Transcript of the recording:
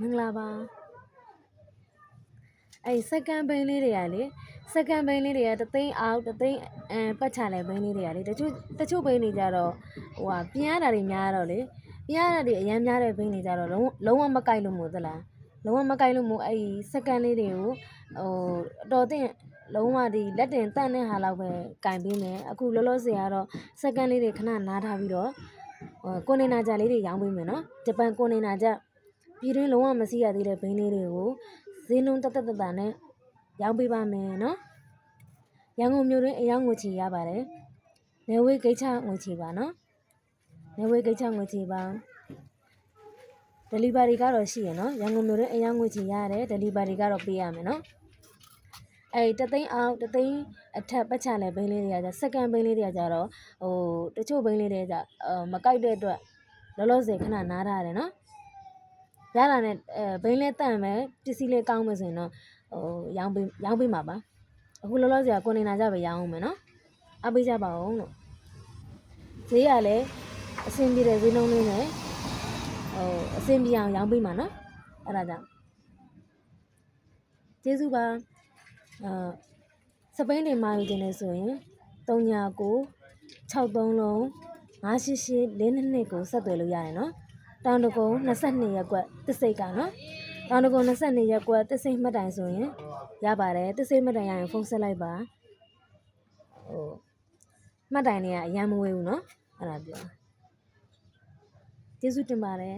မင်္ဂလာပါအဲ့စက္ကန့်ဘိန်းလေးတွေကလေစက္ကန့်ဘိန်းလေးတွေကတသိန်းအောက်တသိန်းအမ်ပတ်ချလဲဘိန်းလေးတွေကလေတချို့တချို့ဘိန်းတွေကြတော့ဟိုဟာပြင်းရတာတွေများတော့လေပြင်းရတာတွေအများများတဲ့ဘိန်းတွေကြတော့လုံးလုံးဝမကိုက်လို့မို့သလားလုံးဝမကိုက်လို့မို့အဲ့ဒီစက္ကန့်လေးတွေကိုဟိုအတော်တင်လုံးဝဒီလက်တင်တန့်တဲ့ဟာလောက်ပဲကင်ပေးမယ်အခုလောလောဆယ်ကတော့စက္ကန့်လေးတွေခဏနားထားပြီးတော့ဟိုကွန်တိန်နာကြလေးတွေရောင်းပေးမယ်နော်ဂျပန်ကွန်တိန်နာကြ ပြည်တွင်းလုံးဝမရှိရသေးတဲ့ဘိန်းလေးတွေကိုဈေးနှုန်းတက်တက်တတနဲ့ရောင်းပေးပါမယ်နော်။ရန်ကုန်မြို့တွင်းအယောင်ငွေချေရပါတယ်။နေဝေးကိစ္စငွေချေပါနော်။နေဝေးကိစ္စငွေချေပါ။ delivery ကတော့ရှိရနော်။ရန်ကုန်မြို့တွင်းအယောင်ငွေချေရတယ် delivery ကတော့ပေးရမယ်နော်။အဲတသိန်းအောင်တသိန်းအထက်ပတ်ချလဲဘိန်းလေးတွေကကြစက္ကန့်ဘိန်းလေးတွေကကြတော့ဟိုတချို့ဘိန်းလေးတွေကကြမကိုက်တဲ့အတွက်လောလောဆယ်ခဏနားထားရတယ်နော်။ ရတာနဲ့အဲဘိန်းလဲတန့်မယ်ပစ္စည်းလေးကောင်းမယ်ဆိုရင်တော့ဟိုရောင်းပေးရောင်းပေးမှာပါအခုလောလောဆယ်ကွန်တိန်နာကြပဲရောင်းအောင်မယ်နော်အပေးကြပါဦးလို့ဈေးရလည်းအဆင်ပြေတဲ့ဈေးနှုန်းလေးနဲ့ဟိုအဆင်ပြေအောင်ရောင်းပေးမှာနော်အဲ့ဒါကြောင့်ကျေးဇူးပါအာစပိန်တွေမှာယူခြင်းလဲဆိုရင်39 63လုံး988 422ကိုဆက်သွယ်လို့ရတယ်နော် တောင်တကုံ22ရက်ကွက်တစ်စိတ်ကနော်တောင်တကုံ22ရက်ကွက်တစ်စိတ်မှတ်တိုင်ဆိုရင်ရပါတယ်တစ်စိတ်မှတ်တိုင်ရရင်ဖုန်းဆက်လိုက်ပါဟိုမှတ်တိုင်တွေကအရန်မဝေးဘူးနော်အဲ့ဒါပြောကျေးဇူးတင်ပါတယ်